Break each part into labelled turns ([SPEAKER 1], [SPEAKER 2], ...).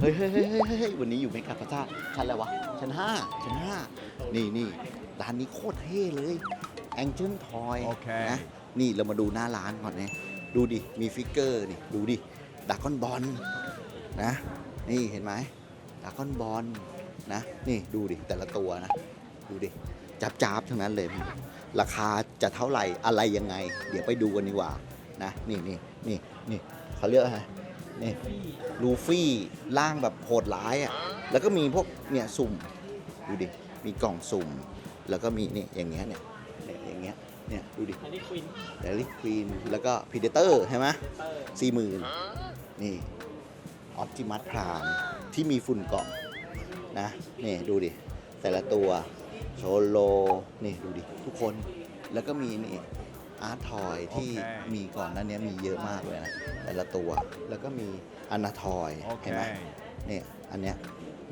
[SPEAKER 1] เฮ้ยเฮ้ยเฮ้ยเฮ้ยเฮ้ยวันนี้อยู่เมกาพลาซ่าชั้นอะไรวะ ชั้นห้าชั้นห้านี่นี่ร้านนี้โคตรเท่เลยแองเจิลทอย
[SPEAKER 2] โอเค
[SPEAKER 1] นะนี่เรามาดูหน้าร้านก่อนเนี่ยดูดิ มีฟิกเกอร์นี่ ดูดิดากอนบอลนะ นี่เห็นไหมดากอนบอลนะ นี่ดูดิ แต่ละตัวนะ ดูดิจับจับๆทั้งนั้นเลย ราคาจะเท่าไหร่อะไรยังไง เดี๋ยวไปดูกันดีกว่านะ นี่นี่นี่นี่เขาเรียกอะไร นี่ลูฟี่ร่างแบบโหดร้ายอะแล้วก็มีพวกเนี่ยสุ่มดูดิมีกล่องสุ่ม แล้วก็มีนี่อย่างเงี้ยเนี่ยเนี่ยอย่างเงี้ยเนี่ยดูดิ
[SPEAKER 3] อันนี้ควิน
[SPEAKER 1] เดลิควีนแล้วก็พีเดเตอร์ใช่ไหม
[SPEAKER 3] เตอร์
[SPEAKER 1] สี่หมื่นนี่ออ t ติมัสพรามที่มีฝุ่นเกาะนะนี่ดูดิ แต่ละตัวโชโลนี่ดูดิ ทุกคนแล้วก็มีนี่ อาร์ตทอยที่
[SPEAKER 2] โอเค
[SPEAKER 1] มีก่อนหนั้นนี้ยมีเยอะมากเลยนะแต่ละตัวแล้วก็มีอนาทอยเห็นไหม
[SPEAKER 2] Okay.
[SPEAKER 1] เนี่ยอันเนี้ย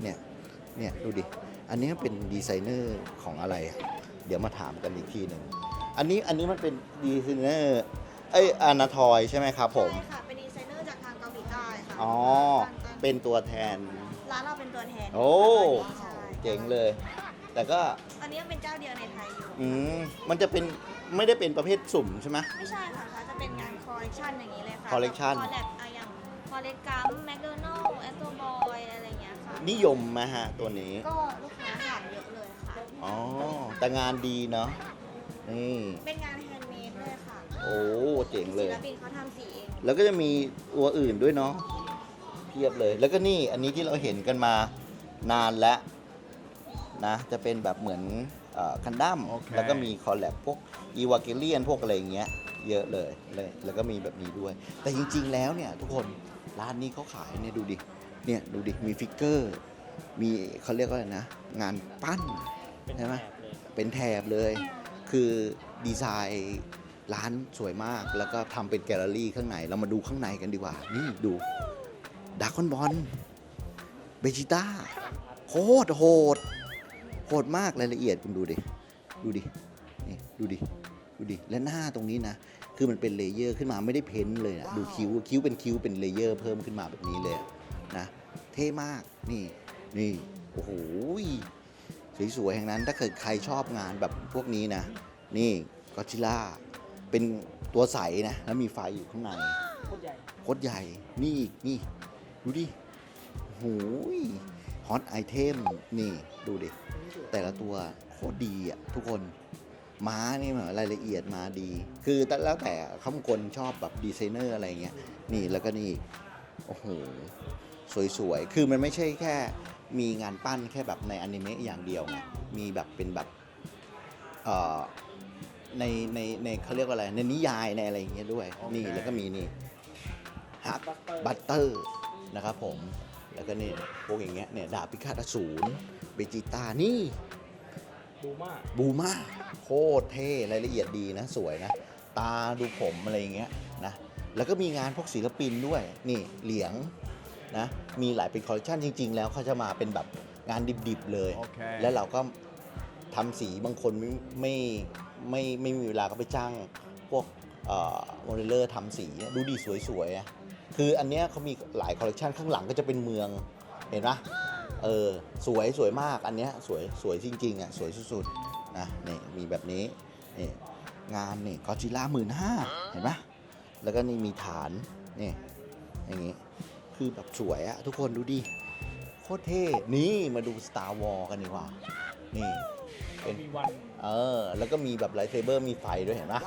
[SPEAKER 1] เนี่ยเนี่ยดูดิ อันเนี้ยเป็นดีไซเนอร์ของอะไรอะเดี๋ยวมาถามกันอีกทีหนึ่งอันนี้อันนี้มันเป็นดีไซเนอร์เอ้ยอนาทอยใช่ไหมครับผม
[SPEAKER 4] ใช่ค่ะเป็นดีไซเนอร์จากทางเกาหลีใต้ค่ะ
[SPEAKER 1] อ๋อ เป็นตัวแทน
[SPEAKER 4] ร้านเราเป็นตัวแทน
[SPEAKER 1] โอ้
[SPEAKER 4] ใช่
[SPEAKER 1] เจ๋งเลย แต่ก็
[SPEAKER 4] อันนี้เป็นเจ้าเดียวในไทยอยู่
[SPEAKER 1] อืม มันจะเป็น ไม่ได้เป็นประเภทสุ่มใช่ไหม
[SPEAKER 4] ไม่ใช่ค่ะเขาจะเป็นงานคอลเลกชันอย่างนี้เลยค่ะ
[SPEAKER 1] collection
[SPEAKER 4] คอลแลบอะอย่างคอลเลกกัมแมคโดนัลล์แอสโตบอยอะไรอย่างเงี้ยค่ะ
[SPEAKER 1] นิยมไหมฮะตัวนี้
[SPEAKER 4] ก็ลูกค้าถามเยอะเลยค่ะ
[SPEAKER 1] อ๋อ แต่งานดีเนาะ นี่
[SPEAKER 4] เป็นงานแฮนด์เมดด้วยค่ะ
[SPEAKER 1] โอ้เจ๋งเล
[SPEAKER 4] ศิ
[SPEAKER 1] ย
[SPEAKER 4] ลปินเขาทำสีเอง
[SPEAKER 1] แล้วก็จะมีตัวอื่นด้วยเนาะ เพียบเลย แล้วก็นี่อันนี้ที่เราเห็นกันมานานแล้วนะ จะเป็นแบบเหมือน คันดั้ม
[SPEAKER 2] โอเค
[SPEAKER 1] แล้วก็มีคอลแลบพวกอีวาเกเลียนพวกอะไรอย่างเงี้ยเยอะเลยเลย แล้วก็มีแบบนี้ด้วย แต่จริง ๆ แล้วเนี่ยทุกคนร้านนี้เขาขายเนี่ยดูดิเนี่ยดูดิมีฟิกเกอร์ มีเขาเรียกว่าอะไรนะ งานปั้น
[SPEAKER 3] เป็น
[SPEAKER 1] ใช่ไหม
[SPEAKER 3] แถบเลย
[SPEAKER 1] เป็นแถบเลย คือดีไซน์ร้านสวยมาก แล้วก็ทำเป็นแกลเลอรี่ข้างใน เรามาดูข้างในกันดีกว่า นี่ดูดากอนบอลเบจิต้าโคตรโหด โหดมากรายละเอียดคุณดูดิ ดูดิ นี่ดูดิ ดูดิ และหน้าตรงนี้นะ คือมันเป็นเลเยอร์ขึ้นมาไม่ได้เพ้นท์เลยนะดูคิ้ว คิ้วเป็นคิ้วเป็นเลเยอร์เพิ่มขึ้นมาแบบนี้เลยนะ เท่มาก นี่ นี่ โอ้โห สวยๆแห่งนั้น ถ้าเกิดใครชอบงานแบบพวกนี้นะ นี่ก็จิล่า เป็นตัวใสนะ แล้วมีไฟอยู่ข้างใน
[SPEAKER 3] โคตรใหญ่
[SPEAKER 1] โคตรใหญ่ นี่อีก นี่ ดูดิโหูย ฮอตไอเทมนี่ดูดิ แต่ละตัวโคตรดีอะทุกคนม้านี่แบบรายละเอียดมาดี คือแต่แล้วแต่เขาบางคนชอบแบบดีไซเนอร์อะไรเงี้ยนี่แล้วก็นี่โอ้โหสวยๆ คือมันไม่ใช่แค่มีงานปั้นแค่แบบในอนิเมะอย่างเดียวไงมีแบบเป็นแบบเอ่อในในในเขาเรียกว่าอะไรในนิยายในอะไรอย่างเงี้ยด้วย นี่แล้วก็มีนี่ฮักบัตเตอร์นะครับผม แล้วก็นี่พวกอย่างเงี้ยเนี่ยดาบพิฆาตอสูรเบจิต้านี่
[SPEAKER 3] บูมา
[SPEAKER 1] บูมาโคตรเท่รายละเอียดดีนะ สวยนะ ตาดูผมอะไรอย่างเงี้ยนะแล้วก็มีงานพวกศิลปินด้วยนี่เหลียงนะมีหลายเป็นคอลเลคชันจริง ๆ แล้วเขาจะมาเป็นแบบงานดิบๆเลย
[SPEAKER 2] โอเค
[SPEAKER 1] แล้วเราก็ทำสีบางคนไม่ไม่ไม่ไม่มีเวลาก็ไปจ้างพวกโมเดลเลอร์ทำสีดูดีสวยๆอะ คืออันเนี้ยเขามีหลายคอลเลคชันข้างหลังก็จะเป็นเมืองเห็นปะเออสวยสวยมากอันเนี้ยสวยสวยจริงๆอะสวยสุดๆนะนี่มีแบบนี้นี่งานนี่กอจิล่าหมื่นห้าเห็นปะแล้วก็นี่มีฐานนี่อย่างงี้คือแบบสวยอะทุกคนดูดิโคตรเท่นี่มาดู Star War กันดีกว่า นี่เป็น
[SPEAKER 3] มีวัน
[SPEAKER 1] เออแล้วก็มีแบบไลท์เซเบอร์มีไฟด้วยเห็นปะ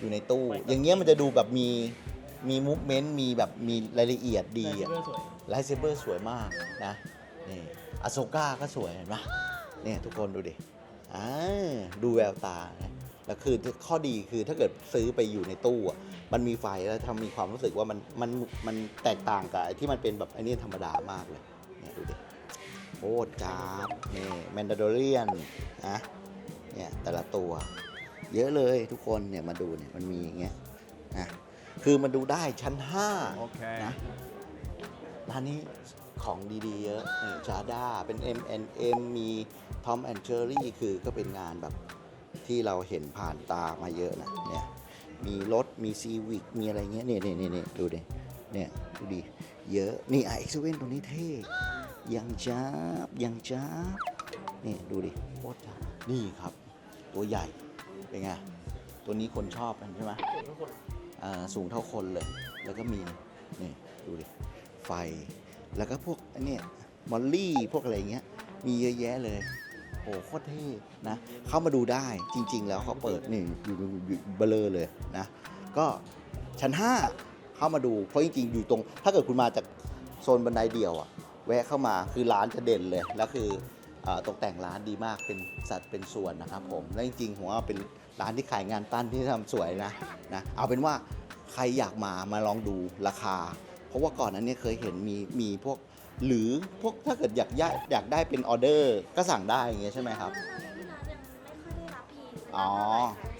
[SPEAKER 1] อยู่ในตู้ อย่างเงี้ยมันจะดูแบบมี มีมูฟเมนต์มีแบบมีรายละเอียดดี
[SPEAKER 3] ดี
[SPEAKER 1] อะ
[SPEAKER 3] สวย
[SPEAKER 1] ไลท์เซเบอร์สวยมากนะนี่อโซก้าก็สวยเห็นปะเนี่ยทุกคนดูดิอ่าดูแววตานะแล้วคือข้อดีคือถ้าเกิดซื้อไปอยู่ในตู้อะมันมีไฟแล้วทำมีความรู้สึกว่ามันมันมันแตกต่างกับไอ้ที่มันเป็นแบบไอ้นี่ธรรมดามากเลยเนี่ยดูดิโคตรจ้าบนี่แมนดาโดเรียนนะเนี่ยแต่ละตัว เยอะเลยทุกคนเนี่ยมาดูเนี่ยมันมีอย่างเงี้ยนะ คือมันดูได้ชั้น5
[SPEAKER 2] โอเค
[SPEAKER 1] นะร้านนี้ของดีๆเยอะนี่จาด้าเป็น M&M มี Tom and Jerry คือก็เป็นงานแบบที่เราเห็นผ่านตามาเยอะนะเนี่ยมีรถมีซีวิกมีอะไรเงี้ยเนี่ยเนี่ยเนี่ยเนี่ยดูดิเนี่ยดูดิเยอะ นี่ไอเอ็กซ์เว่นตัวนี้เท่ ยังจ้าบยังจ้าบนี่ดูดิโคตรจ้าบนี่ครับ ตัวใหญ่เป็นไง ตัวนี้คนชอบกันใช่ไหม
[SPEAKER 3] สู
[SPEAKER 1] งเท่าคนเลย แล้วก็มีนี่ดูดิไฟ แล้วก็พวกอันนี้มอลลี่พวกอะไรเงี้ย มีเยอะแยะเลยโอ้โคตรเท่นะ เข้ามาดูได้จริง ๆ แล้วเขาเปิดนี่อยู่เบลอเลยนะ ก็ชั้น 5 เข้ามาดู เพราะจริง ๆ อยู่ตรง ถ้าเกิดคุณมาจากโซนบันไดเดี่ยวอะแวะเข้ามาคือร้านจะเด่นเลย แล้วคืออตกแต่งร้านดีมากเป็นสัดเป็นส่วนนะครับผม และจริงๆผมว่าเป็นร้านที่ขายงานปั้นที่ทำสวยนะนะ เอาเป็นว่า ครอยากมามาลองดูราคา เพราะว่าก่อนนั้นเนี่ยเคยเห็นมีมีพวกหรือพวกถ้าเกิดอยากได้อยากได้เป็นออเดอร์ก็สั่งได้อย่างเงี้ยใช่ไหมครับ
[SPEAKER 4] ที่ร้านยังไม่ค่อยได้รับพี
[SPEAKER 1] อ๋อ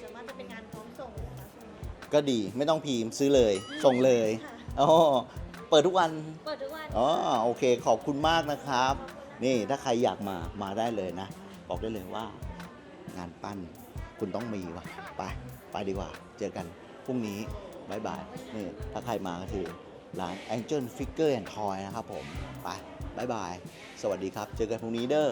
[SPEAKER 4] ส่วนมากจะเป็นงานพร้อมส่งนะคะช่วงนี้
[SPEAKER 1] ก็ดีไม่ต้องพิมพ์ซื้อเลยส่งเลย
[SPEAKER 4] ค่ะ
[SPEAKER 1] อ๋อเปิดทุกวัน
[SPEAKER 4] เปิดทุกวัน
[SPEAKER 1] อ๋อโอเคขอบคุณมากนะครับ นี่ถ้าใครอยากมามาได้เลยนะ บอกได้เลยว่า งานปั้นคุณต้องมีว่ะไปไปดีกว่า เจอกันพรุ่งนี้ บายบายนี่ถ้าใครมาก็คือร้าน Angel Figure and Toy นะครับผม ไปบายบาย สวัสดีครับ เจอกันพรุ่งนี้เด้อ